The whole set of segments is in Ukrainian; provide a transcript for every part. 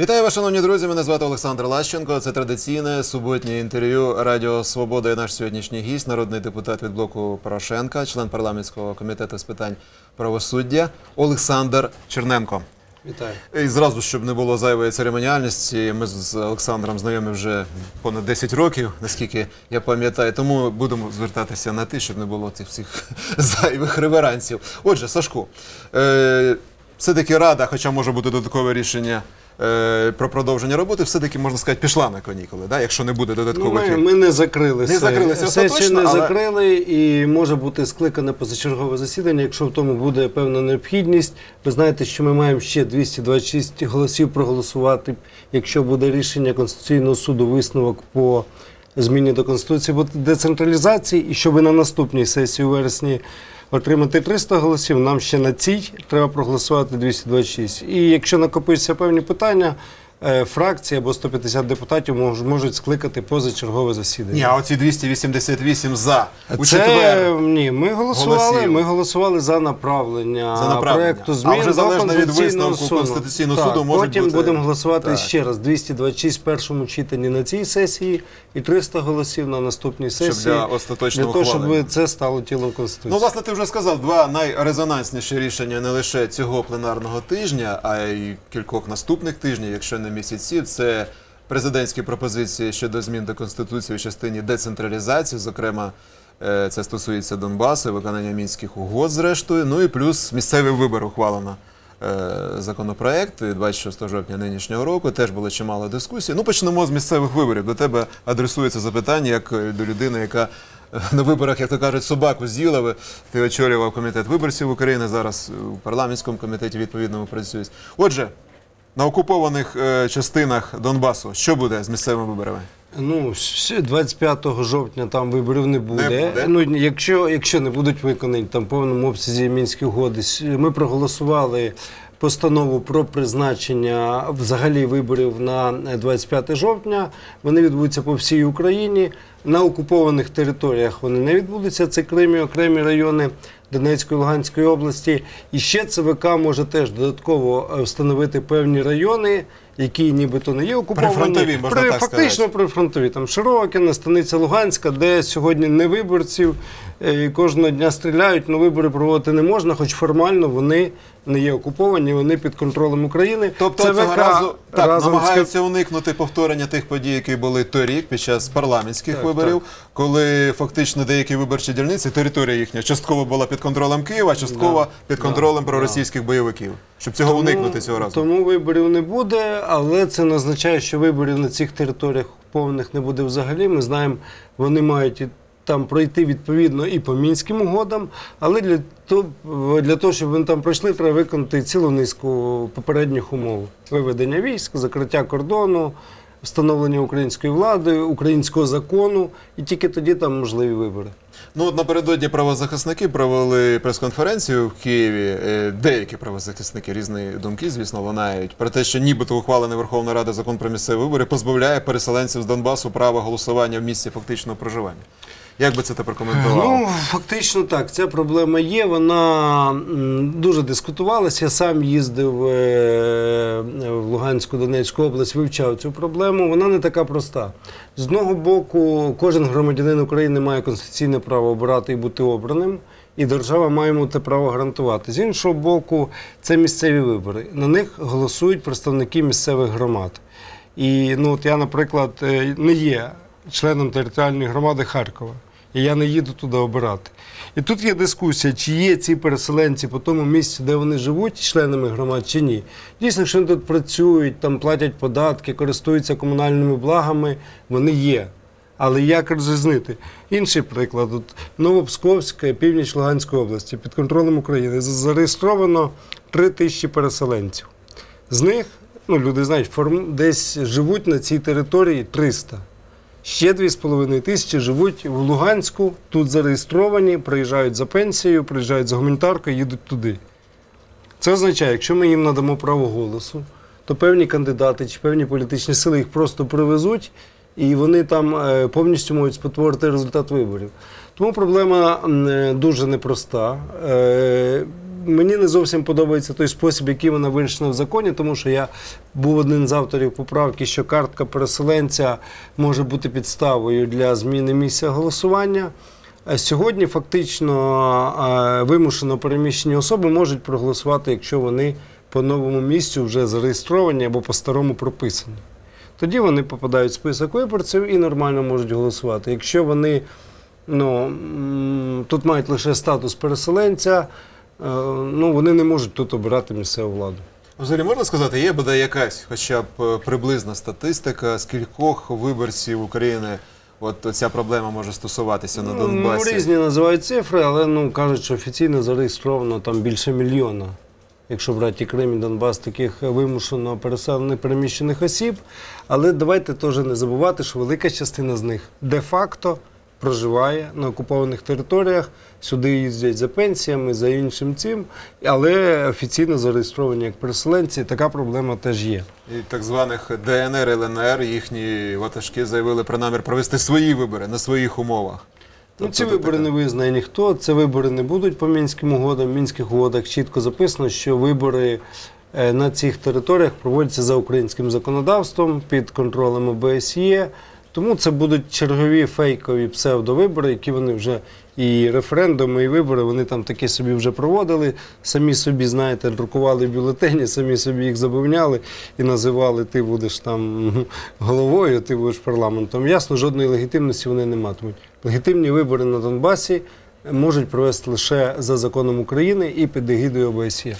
Вітаю вас, шановні друзі. Мене звати Олександр Лащенко. Це традиційне суботнє інтерв'ю Радіо Свобода і наш сьогоднішній гість, народний депутат від блоку Порошенка, член парламентського комітету з питань правосуддя Олександр Черненко. Вітаю. І зразу, щоб не було зайвої церемоніальності, ми з Олександром знайомі вже понад 10 років, наскільки я пам'ятаю. Тому будемо звертатися на ти, щоб не було цих всіх зайвих реверансів. Отже, Сашку, е, все-таки рада, хоча може бути додаткове рішення. Е, Про продовження роботи все-таки можна сказати пішла на канікули, да? якщо не буде Ну, ми, ми не закрили Не закрилися сесію остаточно, не але- закрили і може бути скликане позачергове засідання, якщо в тому буде певна необхідність. Ви знаєте, що ми маємо ще 226 голосів проголосувати, якщо буде рішення Конституційного суду висновок по зміні до Конституції по децентралізації, і щоб на наступній сесії у вересні отримати 300 голосів, нам ще на цій треба проголосувати 226. І якщо накопиться певні питання, фракції або 150 депутатів мож- можуть скликати позачергове засідання. Ні, а оці 288 за у Це четвер. ні, ми голосували. голосів. Ми голосували за направлення, За направлення. проекту А змін вже залежно від висновку суду. Конституційного Так, суду можуть Потім бути- будемо голосувати Так. ще раз 226 в першому читанні на цій сесії і 300 голосів на наступній Щоб сесії. для остаточного для того, щоб це стало тілом Конституції. Ну, власне, ти вже сказав, два найрезонансніші рішення не лише цього пленарного тижня, а й кількох наступних тижнів, якщо не місяців. Це президентські пропозиції щодо змін до Конституції в частині децентралізації, зокрема. е, Це стосується Донбасу, виконання мінських угод, зрештою. Ну і плюс місцевий вибір ухвалено е, законопроект 26 жовтня нинішнього року. Теж було чимало дискусій. Ну, почнемо з місцевих виборів. До тебе адресується запитання як е, до людини, яка на виборах, як то кажуть, собаку з'їла. Ти очолював комітет виборців України. Зараз у парламентському комітеті відповідному працюєш. Отже, на окупованих е, частинах Донбасу, що буде з місцевими виборами? Ну, ще 25 жовтня там виборів не буде. буде? Ну, якщо, якщо не будуть виконані там в повному обсязі мінські угоди, ми проголосували постанову про призначення взагалі виборів на 25 жовтня. Вони відбудуться по всій Україні. На окупованих територіях вони не відбудуться. Це Крим і окремі райони Донецької Луганської області. І ще ЦВК може теж додатково е, встановити певні райони, які нібито не є окуповані. Прифронтові, можна При- так фактично сказати. прифронтові. Там Широкіна, станиця Луганська, де сьогодні не виборців е, і кожного дня стріляють, але вибори проводити не можна, хоч формально вони не є окуповані, вони під контролем України. Тобто ЦВК цього разу так, разом намагаються уникнути повторення тих подій, які були торік під час парламентських Так, виборів, коли фактично деякі виборчі дільниці, територія їхня частково була під контролем Києва, а частково Да, під контролем да. проросійських бойовиків. Щоб цього уникнути цього разу. Тому виборів не буде, але це не означає, що виборів на цих територіях окупованих не буде взагалі. Ми знаємо, вони мають там пройти відповідно і по мінським угодам, але для того, для того, щоб вони там пройшли, треба виконати цілу низку попередніх умов: виведення військ, закриття кордону. Встановлення української влади, українського закону, і тільки тоді там можливі вибори. Ну от напередодні правозахисники провели прес-конференцію в Києві. Е, Деякі правозахисники різні думки, звісно, лунають про те, що нібито ухвалений Верховна Рада закон про місцеві вибори позбавляє переселенців з Донбасу права голосування в місці фактичного проживання. Як би це ти прокоментував? Ну, фактично так. Ця проблема є. Вона дуже дискутувалася. Я сам їздив е, в Луганську, Донецьку область, вивчав цю проблему. Вона не така проста. З одного боку, кожен громадянин України має конституційне право обирати і бути обраним. І держава має йому це право гарантувати. З іншого боку, це місцеві вибори. На них голосують представники місцевих громад. І ну, от я, наприклад, е, не є членом територіальної громади Харкова. І я не їду туди обирати. І тут є дискусія, чи є ці переселенці по тому місці, де вони живуть, членами громад, чи ні. Дійсно, якщо вони тут працюють, там платять податки, користуються комунальними благами, вони є. Але як розрізнити? Інший приклад: От Новопсковська, північ Луганської області під контролем України зареєстровано 3 тисячі переселенців. З них, ну люди знають, десь живуть на цій території 300. Ще 2,5 тисячі живуть в Луганську, тут зареєстровані, приїжджають за пенсією, приїжджають за гуманітаркою, їдуть туди. Це означає, якщо ми їм надамо право голосу, то певні кандидати чи певні політичні сили їх просто привезуть, і вони там е, повністю можуть спотворити результат виборів. Тому проблема е, дуже непроста. Мені не зовсім подобається той спосіб, який вона вирішена в законі, тому що я був один з авторів поправки, що картка переселенця може бути підставою для зміни місця голосування. Сьогодні фактично вимушено переміщені особи можуть проголосувати, якщо вони по новому місцю вже зареєстровані або по-старому прописані. Тоді вони попадають в список виборців і нормально можуть голосувати. Якщо вони ну, тут мають лише статус переселенця, ну, вони не можуть тут обирати місцеву владу. Взагалі можна сказати, є бодай якась, хоча б е, приблизна статистика, скількох виборців України от ця проблема може стосуватися на Ну, Донбасі. різні називають цифри, але ну, кажуть, що офіційно зареєстровано там більше мільйона. Якщо брати Крим і Донбас, таких вимушено переселених переміщених осіб. Але давайте теж не забувати, що велика частина з них де-факто проживає на окупованих територіях, сюди їздять за пенсіями, за іншим цим, але офіційно зареєстровані як переселенці. Така проблема теж є. І так званих ДНР, ЛНР, їхні ватажки заявили про намір провести свої вибори на своїх умовах. Ну, Тобто ці вибори не визнає ніхто. Це вибори не будуть по мінським угодам. В мінських угодах чітко записано, що вибори е, на цих територіях проводяться за українським законодавством під контролем ОБСЄ. Тому це будуть чергові фейкові псевдовибори, які вони вже і референдуми, і вибори вони там такі собі вже проводили. Самі собі, знаєте, друкували бюлетені, самі собі їх забавняли і називали ти будеш там головою, ти будеш парламентом. Ясно, жодної легітимності вони не матимуть. Легітимні вибори на Донбасі можуть провести лише за законом України і під егідою ОБСЄ.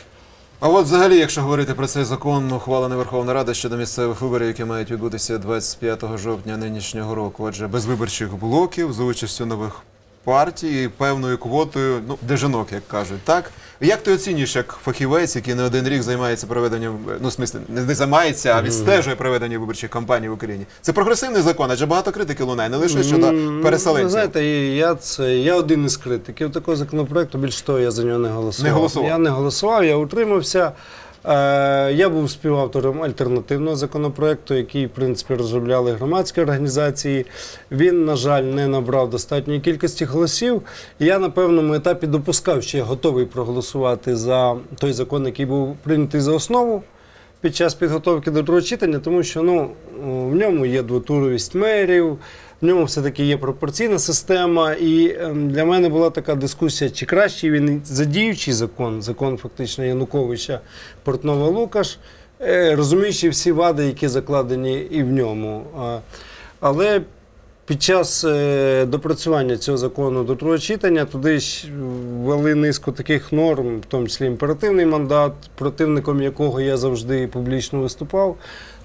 А от взагалі, якщо говорити про цей закон, ухвалений Верховна Рада щодо місцевих виборів, які мають відбутися 25 жовтня нинішнього року, отже, без виборчих блоків, за участю нових партій, певною квотою, ну, де жінок, як кажуть, так? Як ти оцінюєш як фахівець, який не один рік займається проведенням, ну, в смислі, не займається, а відстежує проведення виборчих кампаній в Україні? Це прогресивний закон, адже багато критики лунає, не лише щодо Ви переселенців. знаєте, я це я один із критиків такого законопроекту. Більше того, я за нього не голосував. Не голосував? Я не голосував, я утримався. Е, я був співавтором альтернативного законопроекту, який, в принципі, розробляли громадські організації. Він, на жаль, не набрав достатньої кількості голосів. Я на певному етапі допускав, що я готовий проголосувати за той закон, який був прийнятий за основу під час підготовки до другого читання, тому що ну, в ньому є двотуровість мерів, в ньому все-таки є пропорційна система. І ем, для мене була така дискусія, чи краще він за діючий закон, закон фактично Януковича Портнова Лукаш, е, розуміючи всі вади, які закладені і в ньому. Але під час е, допрацювання цього закону до другого читання туди ж ввели низку таких норм, в тому числі імперативний мандат, противником якого я завжди публічно виступав.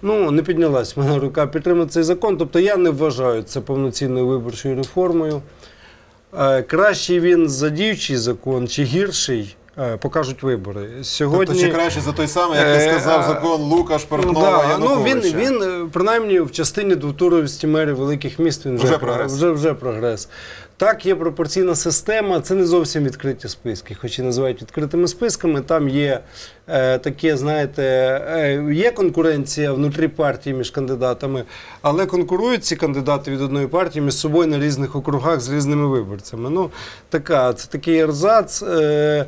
Ну, не піднялась мене рука підтримати цей закон. Тобто я не вважаю це повноцінною виборчою реформою. Е, Кращий він за діючий закон чи гірший, е, покажуть вибори. Сьогодні... Тобто, чи краще за той самий, як ти Е, сказав, закон Лукаш, Ну, Портнова, да, ну, він, він, принаймні, в частині двотуровості мерів великих міст він вже, Вже прогрес. Вже, вже прогрес. Так, є пропорційна система, це не зовсім відкриті списки, хоч і називають відкритими списками. Там є е, таке, знаєте, е, є конкуренція внутрі партії між кандидатами, але конкурують ці кандидати від одної партії між собою на різних округах з різними виборцями. Ну, така, це такий ерзац. Е,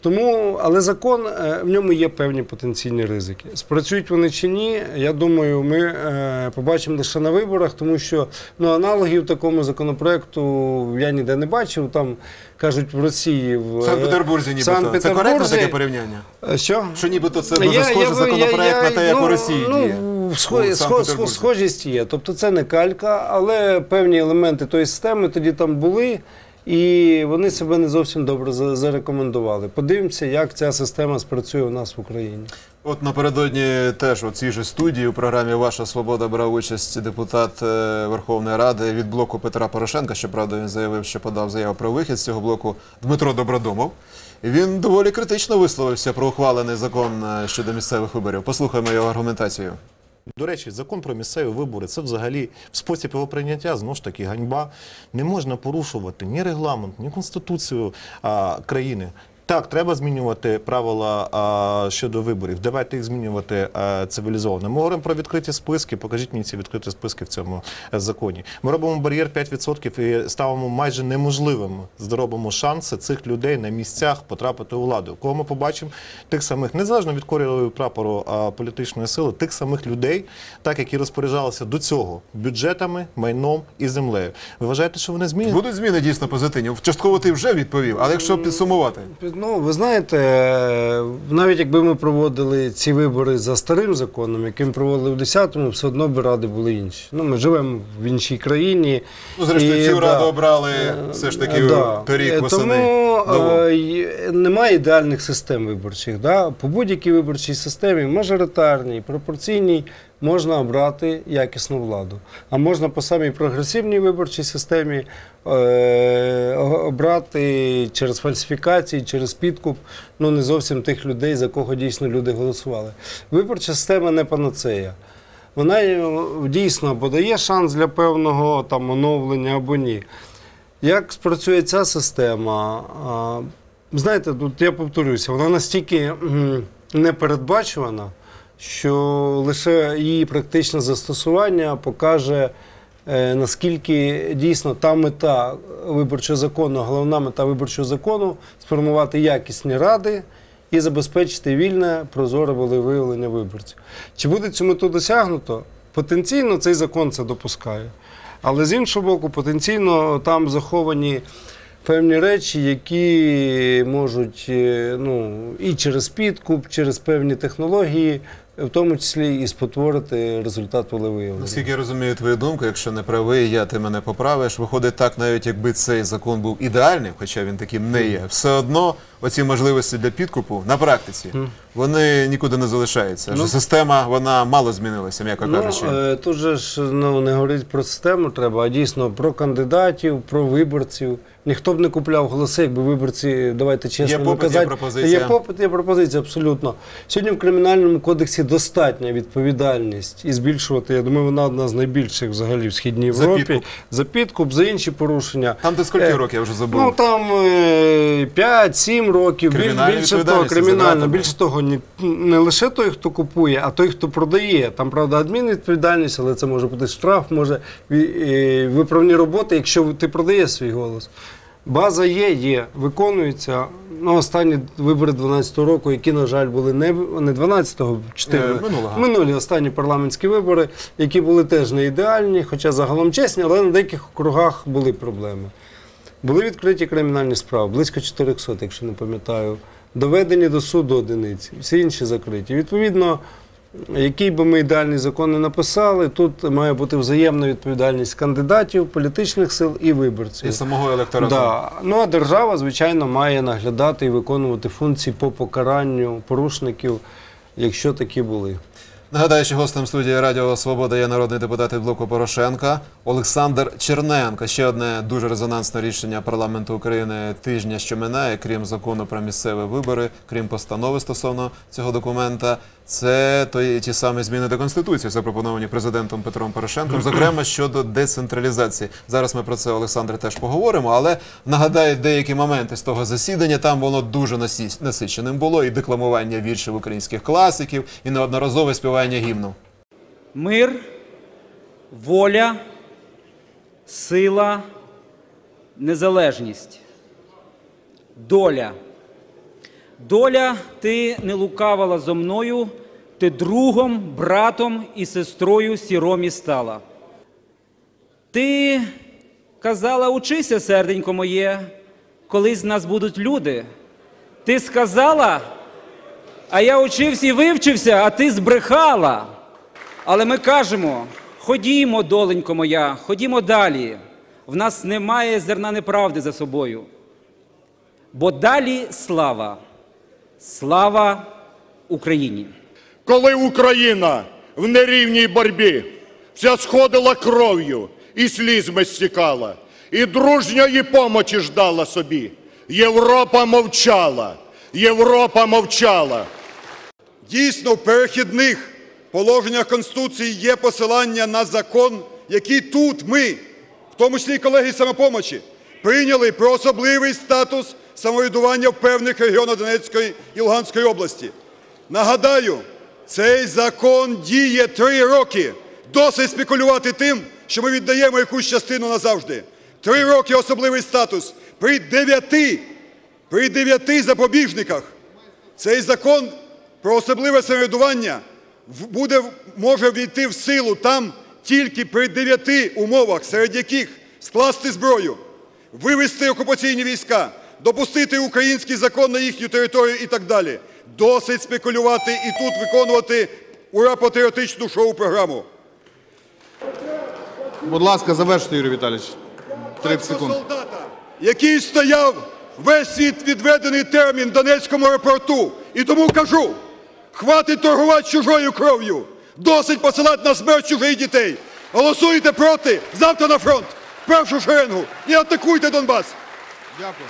тому, але закон е, в ньому є певні потенційні ризики. Спрацюють вони чи ні, я думаю, ми е, побачимо лише на виборах, тому що ну, аналогів такому законопроекту я ніде не бачив. Там кажуть в Росії в В Санкт-Петербурзі нібито. Це Санкт-Петербурзі- коректне таке порівняння? Е, Що? Що нібито це дуже схожий законопроект я- на те, як ну, у Росії ну, діє. Схожість є. Тобто це не калька, але певні елементи тої системи тоді там були. І вони себе не зовсім добре за- зарекомендували. Подивимося, як ця система спрацює у нас в Україні. От напередодні теж у цій же студії у програмі Ваша Свобода брав участь депутат е, Верховної Ради від блоку Петра Порошенка. Щоправда, він заявив, що подав заяву про вихід з цього блоку Дмитро Добродомов. Він доволі критично висловився про ухвалений закон е, щодо місцевих виборів. Послухаємо його аргументацію. До речі, закон про місцеві вибори це взагалі спосіб його прийняття знову ж таки ганьба. Не можна порушувати ні регламент, ні конституцію а, країни. Так, треба змінювати правила а, щодо виборів. Давайте їх змінювати а, цивілізовано. Ми говоримо про відкриті списки. Покажіть мені ці відкриті списки в цьому е, законі. Ми робимо бар'єр 5% і ставимо майже неможливим, зробимо шанси цих людей на місцях потрапити у владу. Кого ми побачимо? Тих самих, незалежно від кольору прапору а, політичної сили, тих самих людей, так які розпоряджалися до цього бюджетами, майном і землею. Ви вважаєте, що вони змінять? Будуть зміни дійсно позитивні. Частково ти вже відповів, але якщо підсумувати. Ну, ви знаєте, навіть якби ми проводили ці вибори за старим законом, яким проводили в 10-му, все одно б ради були інші. Ну, ми живемо в іншій країні. Ну, зрештою, І, цю да, раду обрали все ж таки да. торік Е, восени. Тому е, немає ідеальних систем виборчих. Да? По будь-якій виборчій системі, мажоритарній, пропорційній, можна обрати якісну владу. А можна по самій прогресивній виборчій системі е, обрати через фальсифікації, через підкуп ну, не зовсім тих людей, за кого дійсно люди голосували. Виборча система не панацея. Вона дійсно або дає шанс для певного там оновлення або ні. Як спрацює ця система? Знаєте, тут я повторюся, вона настільки непередбачувана, що лише її практичне застосування покаже, е, наскільки дійсно та мета виборчого закону, головна мета виборчого закону сформувати якісні ради і забезпечити вільне, прозоре волевиявлення виборців. Чи буде цю мету досягнуто? Потенційно цей закон це допускає. Але з іншого боку, потенційно там заховані певні речі, які можуть е, ну, і через підкуп, через певні технології, в тому числі і спотворити результат волевиявлення. Наскільки я розумію твою думку, якщо не правий, я ти мене поправиш. Виходить так, навіть якби цей закон був ідеальним, хоча він таким не є, все одно оці можливості для підкупу на практиці вони нікуди не залишаються. Ну, система вона мало змінилася, м'яко ну, кажучи. Ну, Тут же ж ну не говорить про систему, треба а дійсно про кандидатів, про виборців. Ніхто б не купляв голоси, якби виборці, давайте чесно є попит, казати. Є пропозиція. Є попит, є пропозиція, абсолютно. Сьогодні в кримінальному кодексі достатня відповідальність і збільшувати. Я думаю, вона одна з найбільших взагалі в східній Європі за підкуп, за, підкуп, за інші порушення. Там ти скільки е, років я вже забув? Ну там е, 5-7 років. Більше того, кримінально, більше того, не, лише той, хто купує, а той, хто продає. Там правда адмінвідповідальність, але це може бути штраф, може виправні роботи, якщо ти продаєш свій голос. База є, є, виконується. Ну, останні вибори 12-го року, які, на жаль, були не не 12-го, 14 минулого минулі останні парламентські вибори, які були теж не ідеальні, хоча загалом чесні, але на деяких округах були проблеми. Були відкриті кримінальні справи, близько 400, якщо не пам'ятаю, доведені до суду одиниці, всі інші закриті. Відповідно, який би ми ідеальний закон не написали, тут має бути взаємна відповідальність кандидатів, політичних сил і виборців. І самого електорату. Да. Ну а держава, звичайно, має наглядати і виконувати функції по покаранню порушників, якщо такі були. Нагадаю, що гостем студії Радіо Свобода є народний депутат від блоку Порошенка Олександр Черненко. Ще одне дуже резонансне рішення парламенту України тижня, що минає, крім закону про місцеві вибори, крім постанови стосовно цього документа. Це той ті самі зміни до конституції, запропоновані президентом Петром Порошенком, зокрема щодо децентралізації. Зараз ми про це Олександр теж поговоримо. Але нагадаю деякі моменти з того засідання. Там воно дуже насиченим було і декламування віршів українських класиків, і неодноразове співання гімну. Мир, воля, сила, незалежність. Доля. Доля, ти не лукавила зо мною, ти другом, братом і сестрою сіромі стала. Ти казала, учися, серденько моє, колись з нас будуть люди. Ти сказала, а я учився і вивчився, а ти збрехала. Але ми кажемо: ходімо, доленько моя, ходімо далі. В нас немає зерна неправди за собою. Бо далі слава. Слава Україні! коли Україна в нерівній боротьбі вся сходила кров'ю і слізьми стікала, і дружньої помочі ждала собі. Європа мовчала, Європа мовчала. Дійсно, в перехідних положеннях Конституції є посилання на закон, який тут ми, в тому числі і колеги самопомочі, прийняли про особливий статус самоврядування в певних регіонах Донецької і Луганської області. Нагадаю, цей закон діє три роки. Досить спекулювати тим, що ми віддаємо якусь частину назавжди. Три роки особливий статус. При дев'яти, при дев'яти запобіжниках цей закон про особливе самоврядування буде, може війти в силу там тільки при дев'яти умовах, серед яких скласти зброю, вивести окупаційні війська, допустити український закон на їхню територію і так далі. Досить спекулювати і тут виконувати ура-патріотичну шоу-програму. Будь ласка, завершуйте, Юрій Віталійович. 30 секунд. солдата, який стояв весь світ відведений термін в Донецькому аеропорту. І тому кажу, хватить торгувати чужою кров'ю, досить посилати на смерть чужих дітей. Голосуйте проти, завтра на фронт, в першу шеренгу і атакуйте Донбас. Дякую.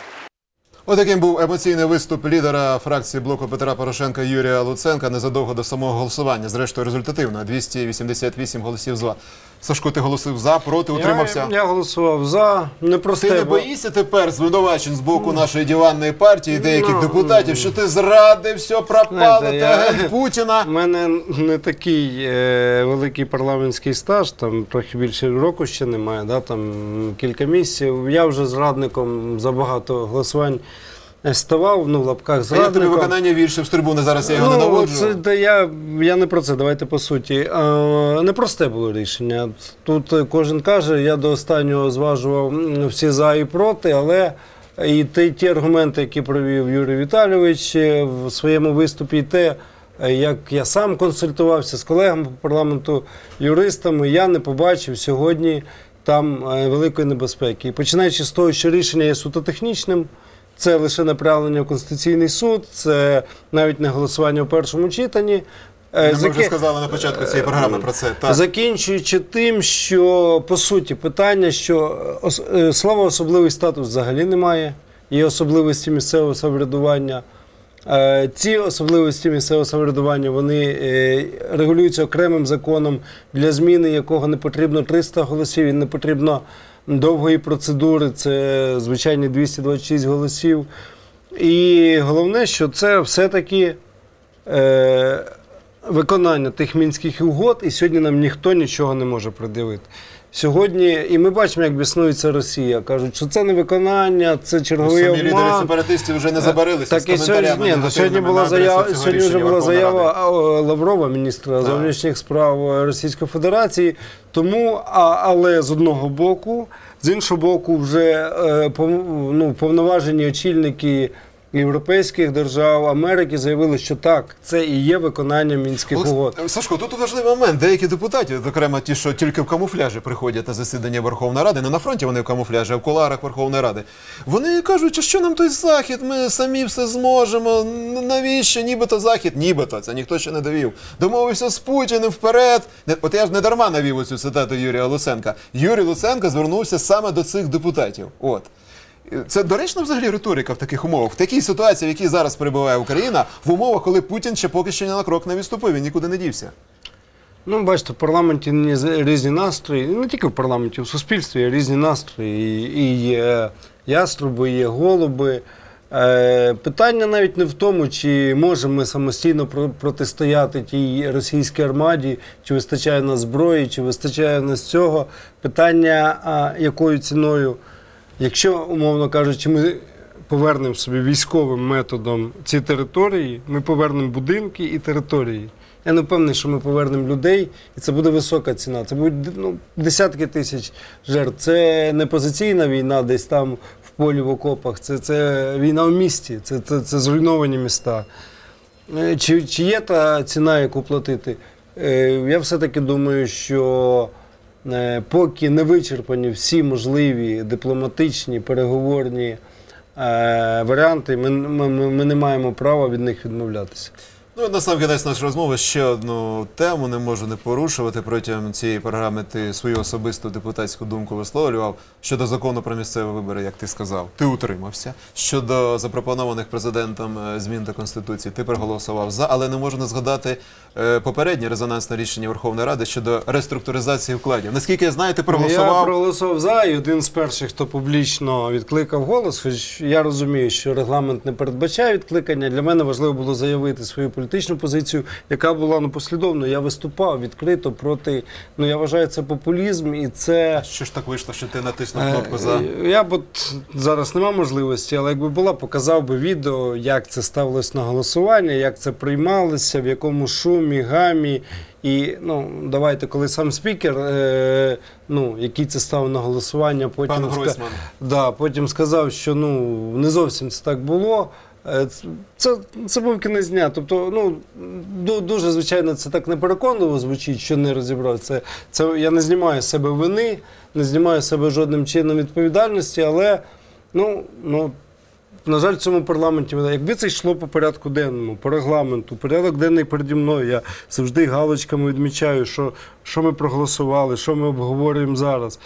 Отаким був емоційний виступ лідера фракції блоку Петра Порошенка Юрія Луценка незадовго до самого голосування. Зрештою, результативно 288 голосів за. Сашко, ти голосив за, проти, утримався. Я, я голосував за. Непросте, Ти не бо- боїшся тепер звинувачень з боку нашої диванної партії, деяких Ну, депутатів, що ти зрадив, все пропало, Знаєте, ти я- Путіна. У мене не такий е, великий парламентський стаж, там трохи більше року ще немає, да, там кілька місяців. Я вже зрадником за багато голосувань ставав, ну в лапках А як тобі виконання віршів з трибуни? Зараз я його не Ну, наводжу. це, та я, я не про це, давайте по суті. Е, непросте було рішення. Тут е, кожен каже, я до останнього зважував всі за і проти, але і ті, ті аргументи, які провів Юрій Віталійович е, в своєму виступі, і те, е, як я сам консультувався з колегами по парламенту, юристами, я не побачив сьогодні там е, великої небезпеки. І починаючи з того, що рішення є суто технічним. Це лише направлення в Конституційний суд, це навіть не голосування в першому читанні. Е, Ми вже сказали на початку цієї програми про це. Так. Закінчуючи тим, що по суті питання, що е, ос- е, особливий статус взагалі немає, є особливості місцевого самоврядування. Ці особливості місцевого самоврядування вони регулюються окремим законом, для зміни якого не потрібно 300 голосів і не потрібно довгої процедури. Це звичайні 226 голосів. І головне, що це все-таки е, виконання тих мінських угод, і сьогодні нам ніхто нічого не може придивити. Сьогодні, і ми бачимо, як біснується Росія. Кажуть, що це не виконання, це черговий Самі лідери сепаратистів вже не забарилися з Так і сьогодні, коментарями. ні, ну, сьогодні була заява, сьогодні вже була заява Лаврова, міністра зовнішніх справ Російської Федерації. Тому, а, але з одного боку, з іншого боку, вже е, ну, повноважені очільники. Європейських держав Америки заявили, що так, це і є виконання мінських Олекс- угод. Сашко, тут важливий момент. Деякі депутати, зокрема ті, що тільки в камуфляжі приходять на засідання Верховної Ради, не на фронті вони в камуфляжі, а в куларах Верховної Ради. Вони кажуть, а що нам той захід? Ми самі все зможемо. Навіщо? Нібито захід, нібито це ніхто ще не довів. Домовився з Путіним вперед. От я ж не дарма навів оцю цитату Юрія Луценка. Юрій Луценко звернувся саме до цих депутатів. От. Це доречна взагалі риторика в таких умовах. В такій ситуації, в якій зараз перебуває Україна, в умовах, коли Путін ще поки що ні на крок не відступив, він нікуди не дівся. Ну, бачите, в парламенті різні настрої, не тільки в парламенті, в суспільстві є різні настрої. І, є яструби, є голуби. Е, питання навіть не в тому, чи можемо ми самостійно протистояти тій російській армаді, чи вистачає нас зброї, чи вистачає нас цього. Питання, якою ціною, якщо, умовно кажучи, ми повернемо собі військовим методом ці території, ми повернемо будинки і території. Я не впевнений, що ми повернемо людей, і це буде висока ціна. Це будуть ну, десятки тисяч жертв. Це не позиційна війна десь там в полі в окопах, це, це війна в місті, це, це, це зруйновані міста. Е, Чи, чи є та ціна, яку платити? Е, Я все-таки думаю, що поки не вичерпані всі можливі дипломатичні, переговорні е, варіанти, ми, ми ми не маємо права від них відмовлятися. Ну, і на сам кінець нашої розмови ще одну тему не можу не порушувати. Протягом цієї програми ти свою особисту депутатську думку висловлював щодо закону про місцеві вибори, як ти сказав. Ти утримався. Щодо запропонованих президентом е, змін до Конституції, ти проголосував за, але не можу не згадати е, попереднє резонансне рішення Верховної Ради щодо реструктуризації вкладів. Наскільки я знаю, ти Я проголосував. проголосував за, і один з перших, хто публічно відкликав голос, хоч я розумію, що регламент не передбачає відкликання. Для мене важливо було заявити свою політичну позицію, яка була ну, послідовно. Я виступав відкрито проти. Ну я вважаю, це популізм і це. Що ж так вийшло, що ти натиснув Е, кнопку за? Я б от зараз нема можливості, але якби була, показав би відео, як це ставилось на голосування, як це приймалося, в якому шумі, гамі. І ну давайте, коли сам спікер, е, ну який це став на голосування, потім Пан ска- Да, потім сказав, що ну не зовсім це так було. Е, Це, це був кінець дня. Тобто, ну дуже звичайно, це так непереконливо звучить, що не розібрав. Це, це я не знімаю з себе вини, не знімаю з себе жодним чином відповідальності, але ну, ну на жаль, в цьому парламенті, якби це йшло по порядку денному, по регламенту, порядок денний переді мною, я завжди галочками відмічаю, що, що ми проголосували, що ми обговорюємо зараз.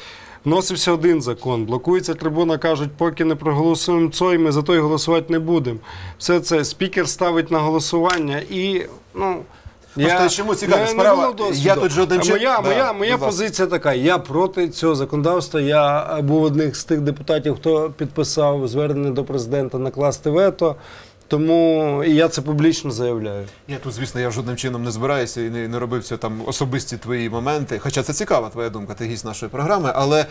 Вносився один закон, блокується трибуна, кажуть, поки не проголосуємо цей, ми за той голосувати не будемо. Все це спікер ставить на голосування і ну. Просто чому цікава не- не справа? Я тут жодним А Моя, Да, моя, моя позиція така. Я проти цього законодавства. Я був одним з тих депутатів, хто підписав звернення до президента накласти вето. Тому і я це публічно заявляю. Я тут, звісно, я жодним чином не збираюся і не, не робив це там особисті твої моменти. Хоча це цікава твоя думка, ти гість нашої програми, але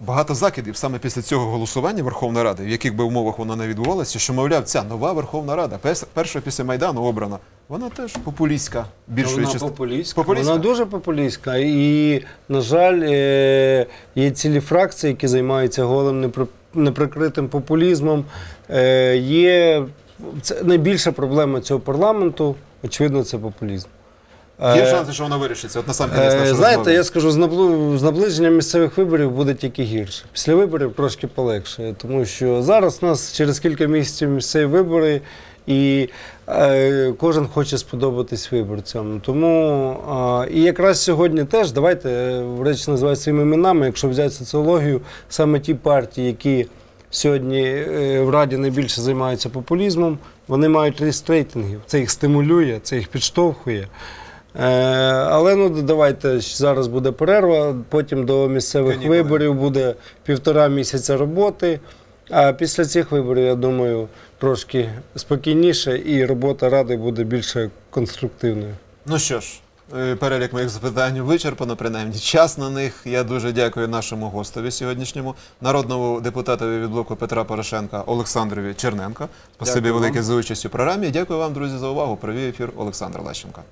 багато закидів саме після цього голосування Верховної Ради, в яких би умовах воно не відбувалося, що, мовляв, ця нова Верховна Рада, перша після Майдану обрана, вона теж популістська, більшою Вона популістська. Популістська? Вона дуже популістська. І, на жаль, е, є цілі фракції, які займаються голим неприкритим популізмом. Е, Є це найбільша проблема цього парламенту, очевидно, це популізм. Є Е, шанси, що воно вирішиться. От на сам кінець Е, Знаєте, розмови. я скажу, з наближенням місцевих виборів буде тільки гірше. Після виборів трошки полегше, тому що зараз у нас через кілька місяців місцеві вибори, і е, кожен хоче сподобатись виборцям. Тому е, і якраз сьогодні теж давайте речі називати своїми іменами, якщо взяти соціологію, саме ті партії, які сьогодні е, в Раді найбільше займаються популізмом, вони мають ріст рейтингів. Це їх стимулює, це їх підштовхує. Е, але ну давайте зараз буде перерва. Потім до місцевих Канікули. виборів буде півтора місяця роботи. А після цих виборів, я думаю, трошки спокійніше і робота ради буде більше конструктивною. Ну що ж, перелік моїх запитань вичерпано, принаймні час на них. Я дуже дякую нашому гостеві сьогоднішньому, народному депутатові від блоку Петра Порошенка Олександрові Черненко. Спасибі велике за участь у програмі. Дякую вам, друзі, за увагу. Провів ефір Олександр Лащенко.